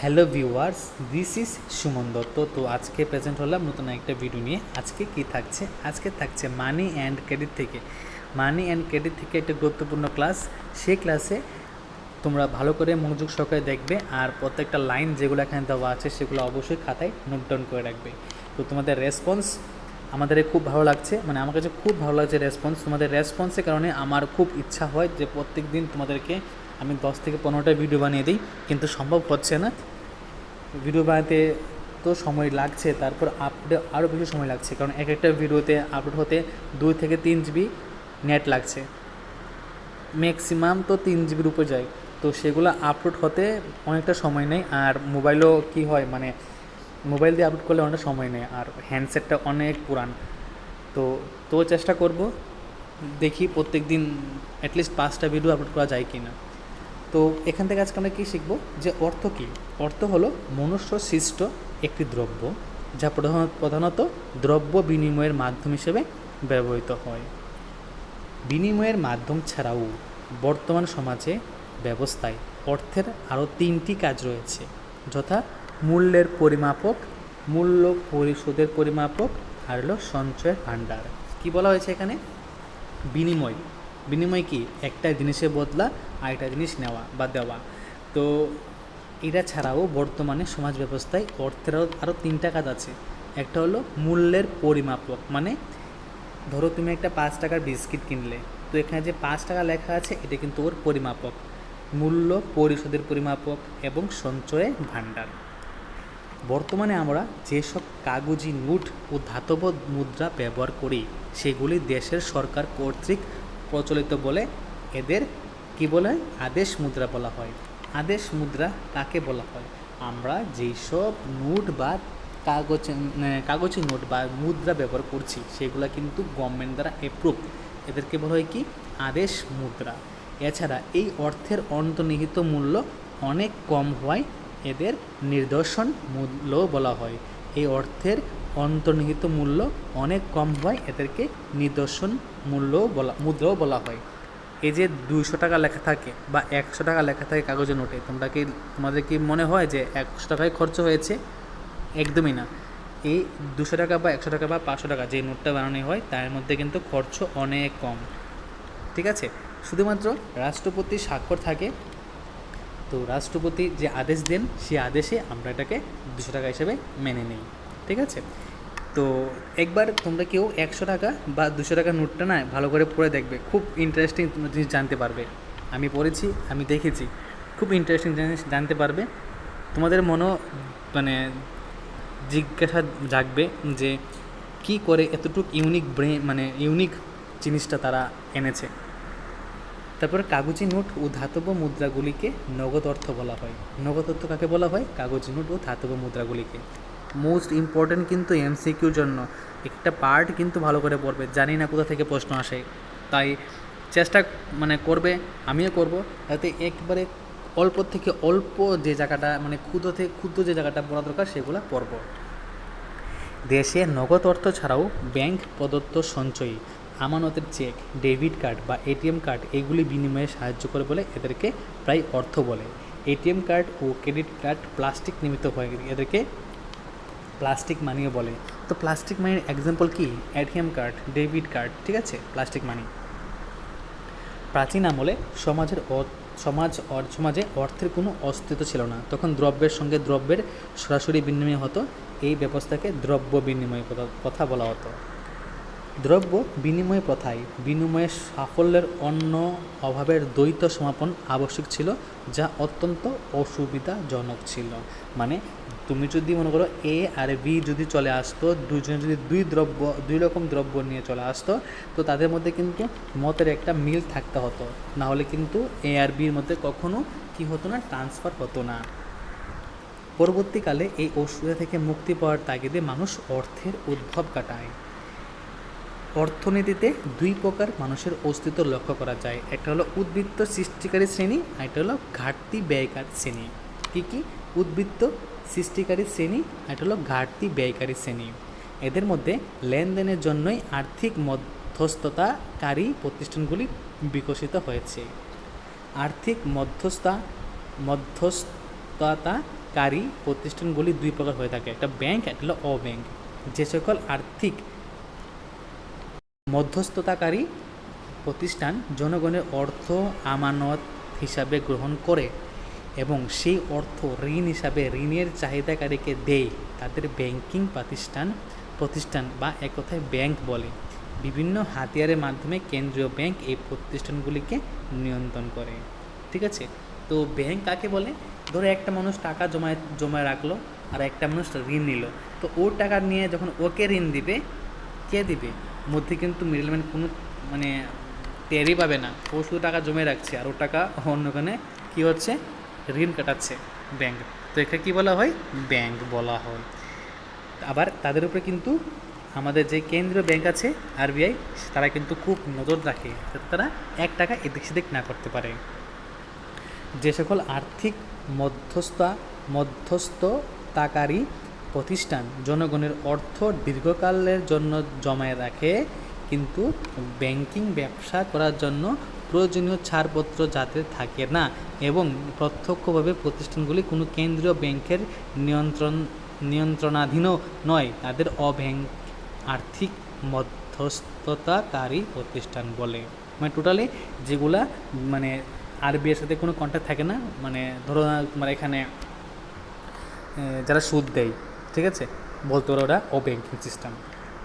Hello viewers this is Suman Dutta. তো আজকে present হলাম নতুন একটা ভিডিও নিয়ে। আজকে কি থাকছে? আজকে থাকছে মানি অ্যান্ড ক্রেডিট থেকে। মানি অ্যান্ড ক্রেডিট থেকে একটা গুরুত্বপূর্ণ ক্লাস সেই ক্লাসে তোমরা ভালো করে মনোযোগ সহকারে দেখবে আর প্রত্যেকটা লাইন যেগুলো এখানে দেওয়া আছে সেগুলো অবশ্যই খাতায় নোট ডাউন করে রাখবে। তো তোমাদের রেসপন্স আমাদের খুব ভালো লাগছে। মানে আমার কাছে খুব ভালো লাগছে রেসপন্স তোমাদের রেসপন্সের কারণে আমার খুব ইচ্ছা হয় যে প্রত্যেক দিন তোমাদেরকে আমি দশ থেকে পনেরোটা ভিডিও বানিয়ে দিই, কিন্তু সম্ভব হচ্ছে না। ভিডিও বানাতে তো সময় লাগছে, তারপর আপলোডে আরও বেশি সময় লাগছে, কারণ এক একটা ভিডিওতে আপলোড হতে দুই থেকে তিন জিবি নেট লাগছে। ম্যাক্সিমাম তো তিন জিবির উপরে যায়, তো সেগুলো আপলোড হতে অনেকটা সময় নেই আর মোবাইলও কি হয় মানে মোবাইল দিয়ে আপলোড করলে অনেকটা সময় নেই আর হ্যান্ডসেটটা অনেক পুরান। তো তো চেষ্টা করব, দেখি প্রত্যেক দিন অ্যাটলিস্ট পাঁচটা ভিডিও আপলোড করা যায় কি না তো এখান থেকে আজকে আমরা কী শিখব? যে অর্থ কী? অর্থ হলো মনুষ্য সৃষ্ট একটি দ্রব্য, যা প্রধান- প্রধানত দ্রব্য বিনিময়ের মাধ্যম হিসেবে ব্যবহৃত হয়। বিনিময়ের মাধ্যম ছাড়াও বর্তমান সমাজে ব্যবস্থায় অর্থের আরও তিনটি কাজ রয়েছে, যথা মূল্যের পরিমাপক, মূল্য পরিশোধের পরিমাপক আর হলো সঞ্চয়ের ভাণ্ডার। কি বলা হয়েছে এখানে? বিনিময়। বিনিময় কি? একটা জিনিসের বদলা আর একটা জিনিস নেওয়া বা দেওয়া। তো এটা ছাড়াও বর্তমানে সমাজ ব্যবস্থায় অর্থের আরও আরও তিনটা কাজ আছে। একটা হলো মূল্যের পরিমাপক মানে ধরো তুমি একটা পাঁচ টাকার বিস্কিট কিনলে, তো এখানে যে পাঁচ টাকা লেখা আছে, এটা কিন্তু ওর পরিমাপক। মূল্য, পরিশোধের পরিমাপক এবং সঞ্চয়ের ভাণ্ডার। বর্তমানে আমরা যেসব কাগজি নোট ও ধাতব মুদ্রা ব্যবহার করি, সেগুলি দেশের সরকার কর্তৃক প্রচলিত বলে এদের কি বলে আদেশ মুদ্রা বলা হয়। আদেশ মুদ্রা কাকে বলা হয়? আমরা যেই সব নোট বা কাগজ মানে কাগজি নোট বা মুদ্রা ব্যবহার করছি, সেগুলো কিন্তু গভর্নমেন্ট দ্বারা অ্যাপ্রুভ এদেরকে বলা হয় কি? আদেশ মুদ্রা। এছাড়া এই অর্থের অন্তর্নিহিত মূল্য অনেক কম হওয়ায় এদের নিদর্শন মূল্য বলা হয়। এই অর্থের অন্তর্নিহিত মূল্য অনেক কম হয়, এদেরকে নিদর্শন মূল্য বলা, মুদ্রাও বলা হয়। এই যে দুইশো টাকা লেখা থাকে বা একশো টাকা লেখা থাকে কাগজের নোটে, তোমরা কি, তোমাদের কি মনে হয় যে একশো টাকায় খরচ হয়েছে? একদমই না। এই দুশো টাকা বা একশো টাকা বা পাঁচশো টাকা যে নোটটা বানানো হয়, তার মধ্যে কিন্তু খরচ অনেক কম। ঠিক আছে? শুধুমাত্র রাষ্ট্রপতি স্বাক্ষর থাকে। তো রাষ্ট্রপতি যে আদেশ দেন সেই আদেশে আমরা এটাকে দুশো টাকা হিসেবে মেনে নিই। ঠিক আছে? তো একবার তোমরা কেউ একশো টাকা বা দুশো টাকা নোটটা না ভালো করে পড়ে দেখবে। খুব ইন্টারেস্টিং তোমরা জিনিস জানতে পারবে। আমি পড়েছি, আমি দেখেছি। খুব ইন্টারেস্টিং জিনিস জানতে পারবে। তোমাদের মনও মানে জিজ্ঞাসা জাগবে যে কি করে এতটুকু ইউনিক ব্রেন মানে ইউনিক জিনিসটা তারা এনেছে। তারপরে কাগজি নোট ও ধাতব মুদ্রাগুলিকে নগদ অর্থ বলা হয়। নগদ অর্থ কাকে বলা হয়? কাগজি নোট ও ধাতব মুদ্রাগুলিকে। মোস্ট ইম্পর্ট্যান্ট কিন্তু এমসিকিউর জন্য। একটা পার্ট কিন্তু ভালো করে পড়বে। জানি না কোথা থেকে প্রশ্ন আসে। তাই চেষ্টা মানে করবে, আমিও করব। যাতে একবারে অল্প থেকে অল্প যে জায়গাটা মানে ক্ষুদ্র থেকে ক্ষুদ্র যে জায়গাটা পড়া দরকার, সেগুলো পড়ব। দেশে নগদ অর্থ ছাড়াও ব্যাংক প্রদত্ত সঞ্চয়ী, আমানতের চেক ডেবিট কার্ড বা এটিএম কার্ড এগুলি বিনিময়ে সাহায্য করে বলে এদেরকে প্রায় অর্থ বলে। এটিএম কার্ড ও ক্রেডিট কার্ড প্লাস্টিক নির্মিত হয় এদেরকে প্লাস্টিক মানিও বলে। তো প্লাস্টিক মানির এক্সাম্পল কি? এটিএম কার্ড ডেবিট কার্ড ঠিক আছে? প্লাস্টিক মানি প্রাচীন আমলে সমাজের সমাজ সমাজে অর্থের কোনো অস্তিত্ব ছিল না। তখন দ্রব্যের সঙ্গে দ্রব্যের সরাসরি বিনিময় হতো। এই ব্যবস্থাকে দ্রব্য বিনিময় কথা- বলা হতো। দ্রব্য বিনিময় প্রথায় বিনিময়ের সাফল্যের অন্য অভাবের দ্বৈত সমাপন আবশ্যক ছিল, যা অত্যন্ত অসুবিধাজনক ছিল। মানে তুমি যদি মনে করো এ আর বি যদি চলে আসতো দুজনে যদি দুই দ্রব্য, দুই রকম দ্রব্য নিয়ে চলে আসতো, তো তাদের মধ্যে কিন্তু মতের একটা মিল থাকতে হতো। না হলে কিন্তু এ আর বির মধ্যে কখনো কি হতো না ট্রান্সফার হতো না। পরবর্তীকালে এই অসুবিধা থেকে মুক্তি পাওয়ার তাগিদে মানুষ অর্থের উদ্ভব কাটায় অর্থনীতিতে দুই প্রকার মানুষের অস্তিত্ব লক্ষ্য করা যায়। একটা হলো উদ্বৃত্ত সৃষ্টিকারী শ্রেণি, আর একটা হলো ঘাটতি ব্যয়কারী শ্রেণি। কী কী? উদ্বৃত্ত সৃষ্টিকারী শ্রেণি, আর একটা হলো ঘাটতি ব্যয়কারী শ্রেণি। এদের মধ্যে লেনদেনের জন্যই আর্থিক মধ্যস্থতাকারী প্রতিষ্ঠানগুলি বিকশিত হয়েছে। আর্থিক মধ্যস্থা, মধ্যস্থতাকারী প্রতিষ্ঠানগুলি দুই প্রকার হয়ে থাকে। একটা ব্যাংক একটা হলো অব্যাংক। যে সকল আর্থিক মধ্যস্থতাকারী প্রতিষ্ঠান জনগণের অর্থ আমানত হিসাবে গ্রহণ করে এবং সেই অর্থ ঋণ হিসাবে ঋণের চাহিদাকারীকে দেয়। তাদের ব্যাংকিং প্রতিষ্ঠান প্রতিষ্ঠান বা এক কথায় ব্যাংক বলে। বিভিন্ন হাতিয়ারের মাধ্যমে কেন্দ্রীয় ব্যাংক এই প্রতিষ্ঠানগুলিকে নিয়ন্ত্রণ করে। ঠিক আছে? তো ব্যাংক কাকে বলে? ধরো একটা মানুষ টাকা জমায় জমায় রাখল আর একটা মানুষ ঋণ নিল। তো ওর টাকা নিয়ে যখন ওকে ঋণ দিবে, কে দিবে? মধ্যে কিন্তু মিডলম্যান কোনো মানে টেরই পাবে না। ও শুধু টাকা জমে রাখছে আর ও টাকা অন্যখানে কী হচ্ছে? ঋণ কাটাচ্ছে ব্যাংক তো এখানে কী বলা হয়? ব্যাংক বলা হয়। আবার তাদের উপরে কিন্তু আমাদের যে কেন্দ্রীয় ব্যাংক আছে আরবিআই তারা কিন্তু খুব নজর রাখে যাতে তারা এক টাকা এদিক সেদিক না করতে পারে। যে সকল আর্থিক মধ্যস্থা, মধ্যস্থতাকারী প্রতিষ্ঠান জনগণের অর্থ দীর্ঘকালের জন্য জমায় রাখে, কিন্তু ব্যাংকিং ব্যবসা করার জন্য প্রয়োজনীয় ছাড়পত্র যাতে থাকে না এবং প্রত্যক্ষভাবে প্রতিষ্ঠানগুলি কোনো কেন্দ্রীয় ব্যাংকের নিয়ন্ত্রণ, নিয়ন্ত্রণাধীনও নয়, তাদের অব্যাংক আর্থিক মধ্যস্থতাকারী প্রতিষ্ঠান বলে। মানে টোটালি যেগুলা মানে আরবিআইয়ের সাথে কোনো কন্ট্যাক্ট থাকে না মানে ধরো না তোমার এখানে যারা সুদ দেয় ঠিক আছে? বলতে পারো ওরা ও ব্যাংকিং সিস্টেম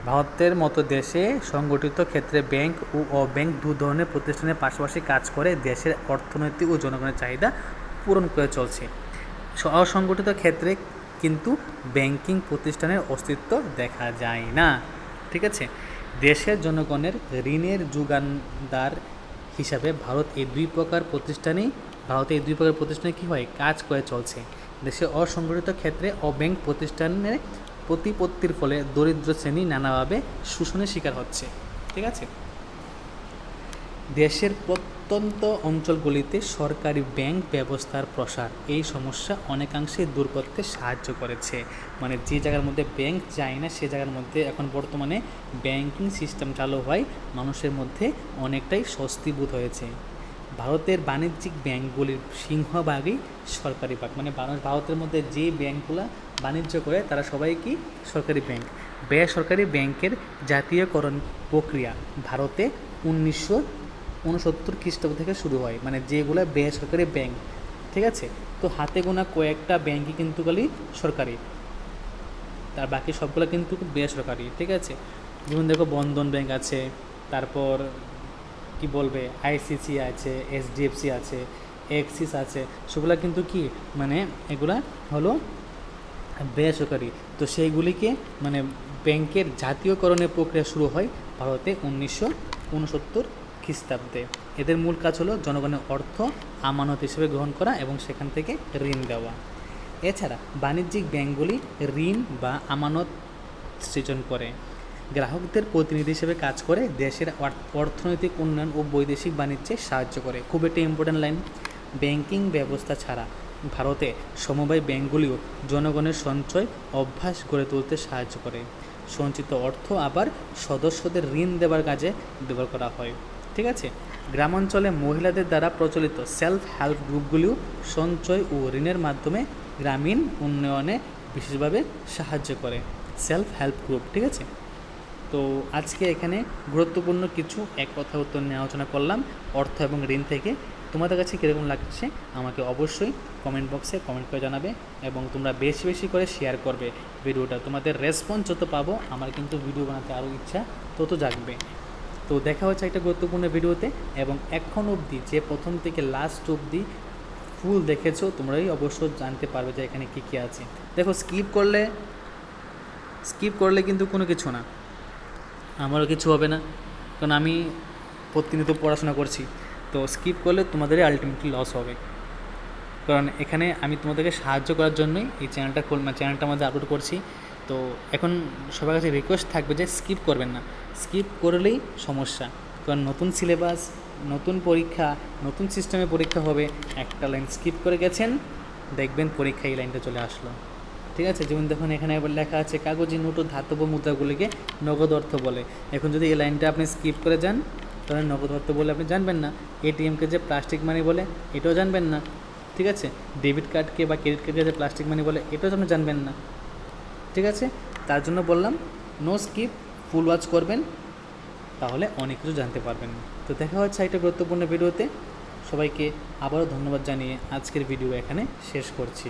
ভারতের মতো দেশে সংগঠিত ক্ষেত্রে ব্যাংক ও অব্যাংক দু ধরনের প্রতিষ্ঠানের পাশাপাশি কাজ করে, দেশের অর্থনৈতিক ও জনগণের চাহিদা পূরণ করে চলছে। অসংগঠিত ক্ষেত্রে কিন্তু ব্যাংকিং প্রতিষ্ঠানের অস্তিত্ব দেখা যায় না, ঠিক আছে? দেশের জনগণের ঋণের যোগানদার হিসাবে ভারত এই দুই প্রকার প্রতিষ্ঠানেই, ভারতে এই দুই প্রকার প্রতিষ্ঠানে কী হয়? কাজ করে চলছে। দেশে অসংগঠিত ক্ষেত্রে অব্যাংক প্রতিষ্ঠানের প্রতিপত্তির ফলে দরিদ্র শ্রেণি নানাভাবে শোষণের শিকার হচ্ছে, ঠিক আছে? দেশের প্রত্যন্ত অঞ্চলগুলিতে সরকারি ব্যাংক ব্যবস্থার প্রসার এই সমস্যা অনেকাংশে দূর করতে সাহায্য করেছে। মানে যে জায়গার মধ্যে ব্যাংক যায় না, সে জায়গার মধ্যে এখন বর্তমানে ব্যাংকিং সিস্টেম চালু হয়, মানুষের মধ্যে অনেকটাই স্বস্তিবোধ হয়েছে। ভারতের বাণিজ্যিক ব্যাংকগুলির সিংহভাগই সরকারি ভাগ মানে ভারত- ভারতের মধ্যে যে ব্যাংকগুলো বাণিজ্য করে, তারা সবাই কি? সরকারি ব্যাংক বেসরকারি ব্যাংকের জাতীয়করণ প্রক্রিয়া ভারতে উনিশশো উনসত্তর খ্রিস্টাব্দ থেকে শুরু হয়। মানে যেগুলো বেসরকারি ব্যাংক ঠিক আছে? তো হাতে গোনা কয়েকটা ব্যাংকই কিন্তু খালি সরকারি। তার বাকি সবগুলো কিন্তু বেসরকারি, ঠিক আছে? যেমন দেখো বন্ধন ব্যাংক আছে, তারপর কি বলবে? আইসিসি আছে এইচডিএফসি আছে এক্সিস আছে, সেগুলো কিন্তু কি? মানে এগুলা হলো বেসরকারি। তো সেইগুলিকে মানে ব্যাংকের জাতীয়করণের প্রক্রিয়া শুরু হয় ভারতে উনিশশো উনসত্তর খ্রিস্টাব্দে। এদের মূল কাজ হলো জনগণের অর্থ আমানত হিসেবে গ্রহণ করা এবং সেখান থেকে ঋণ দেওয়া। এছাড়া বাণিজ্যিক ব্যাংকগুলি ঋণ বা আমানত সৃজন করে। গ্রাহকদের প্রতিনিধি হিসেবে কাজ করে দেশের অর্থনৈতিক উন্নয়ন ও বৈদেশিক বাণিজ্যে সাহায্য করে। খুব একটা ইম্পর্ট্যান্ট লাইন ব্যাংকিং ব্যবস্থা ছাড়া ভারতে সমবায় ব্যাংকগুলিও জনগণের সঞ্চয় অভ্যাস গড়ে তুলতে সাহায্য করে। সঞ্চিত অর্থ আবার সদস্যদের ঋণ দেওয়ার কাজে ব্যবহার করা হয়। ঠিক আছে? গ্রামাঞ্চলে মহিলাদের দ্বারা প্রচলিত সেলফ হেল্প গ্রুপগুলিও সঞ্চয় ও ঋণের মাধ্যমে গ্রামীণ উন্নয়নে বিশেষভাবে সাহায্য করে। সেলফ হেল্প গ্রুপ ঠিক আছে? তো আজকে এখানে গুরুত্বপূর্ণ কিছু এক কথা উত্তর নিয়ে আলোচনা করলাম, অর্থ এবং ঋণ থেকে। তোমাদের কাছে কীরকম লাগছে আমাকে অবশ্যই কমেন্ট বক্সে কমেন্ট করে জানাবে এবং তোমরা বেশি বেশি করে শেয়ার করবে। ভিডিওটা তোমাদের রেসপন্স যত পাবো, আমার কিন্তু ভিডিও বানাতে আরও ইচ্ছা তত জাগবে। তো দেখা হচ্ছে একটা গুরুত্বপূর্ণ ভিডিওতে এবং এখন অবধি যে প্রথম থেকে লাস্ট অবধি ফুল দেখেছ, তোমরাই অবশ্য জানতে পারবে যে এখানে কী কী আছে। দেখো স্কিপ করলে স্কিপ করলে কিন্তু কোনো কিছু না। আমারও কিছু হবে না। কারণ আমি প্রতিনিয়ত পড়াশোনা করছি। তো স্কিপ করলে তোমাদেরই আলটিমেটলি লস হবে। কারণ এখানে আমি তোমাদেরকে সাহায্য করার জন্যই এই চ্যানেলটা খোল চ্যানেলটা আমাদের আপলোড করছি। তো এখন সবার কাছে রিকোয়েস্ট থাকবে যে স্কিপ করবেন না। স্কিপ করলেই সমস্যা। কারণ নতুন সিলেবাস নতুন পরীক্ষা, নতুন সিস্টেমে পরীক্ষা হবে। একটা লাইন স্কিপ করে গেছেন, দেখবেন পরীক্ষা এই লাইনটা চলে আসলো। ঠিক আছে? যেমন দেখুন, এখানে লেখা আছে, কাগজি নোট ও ধাতব মুদ্রাগুলিকে নগদ অর্থ বলে। এখন যদি এই লাইনটা আপনি স্কিপ করে যান, তাহলে নগদ অর্থ বলে আপনি জানবেন না। এটিএমকে যে প্লাস্টিক মানি বলে, এটাও জানবেন না। ঠিক আছে? ডেবিট কার্ডকে বা ক্রেডিট কার্ডকে যে প্লাস্টিক মানি বলে, এটাও আপনি জানবেন না। ঠিক আছে? তার জন্য বললাম নো স্কিপ ফুল ওয়াচ করবেন, তাহলে অনেক কিছু জানতে পারবেন। তো দেখা হচ্ছে একটা গুরুত্বপূর্ণ ভিডিওতে সবাইকে আবারও ধন্যবাদ জানিয়ে আজকের ভিডিও এখানে শেষ করছি।